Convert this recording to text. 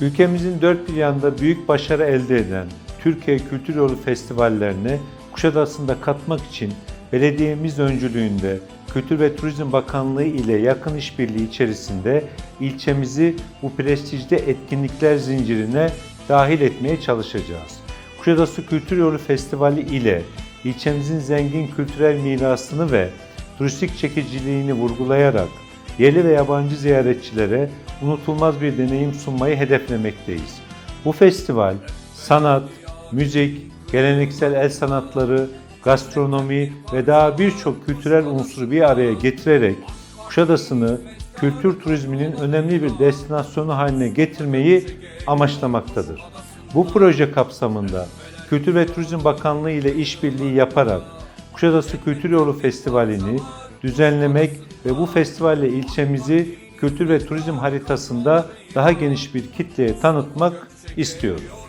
Ülkemizin dört bir yanında büyük başarı elde eden Türkiye Kültür Yolu Festivallerine Kuşadası'nda katmak için belediyemiz öncülüğünde Kültür ve Turizm Bakanlığı ile yakın işbirliği içerisinde ilçemizi bu prestijli etkinlikler zincirine dahil etmeye çalışacağız. Kuşadası Kültür Yolu Festivali ile ilçemizin zengin kültürel mirasını ve turistik çekiciliğini vurgulayarak yerli ve yabancı ziyaretçilere unutulmaz bir deneyim sunmayı hedeflemekteyiz. Bu festival sanat, müzik, geleneksel el sanatları, gastronomi ve daha birçok kültürel unsuru bir araya getirerek Kuşadası'nı kültür turizminin önemli bir destinasyonu haline getirmeyi amaçlamaktadır. Bu proje kapsamında Kültür ve Turizm Bakanlığı ile işbirliği yaparak Kuşadası Kültür Yolu Festivali'ni düzenlemek ve bu festivalle ilçemizi kültür ve turizm haritasında daha geniş bir kitleye tanıtmak istiyoruz.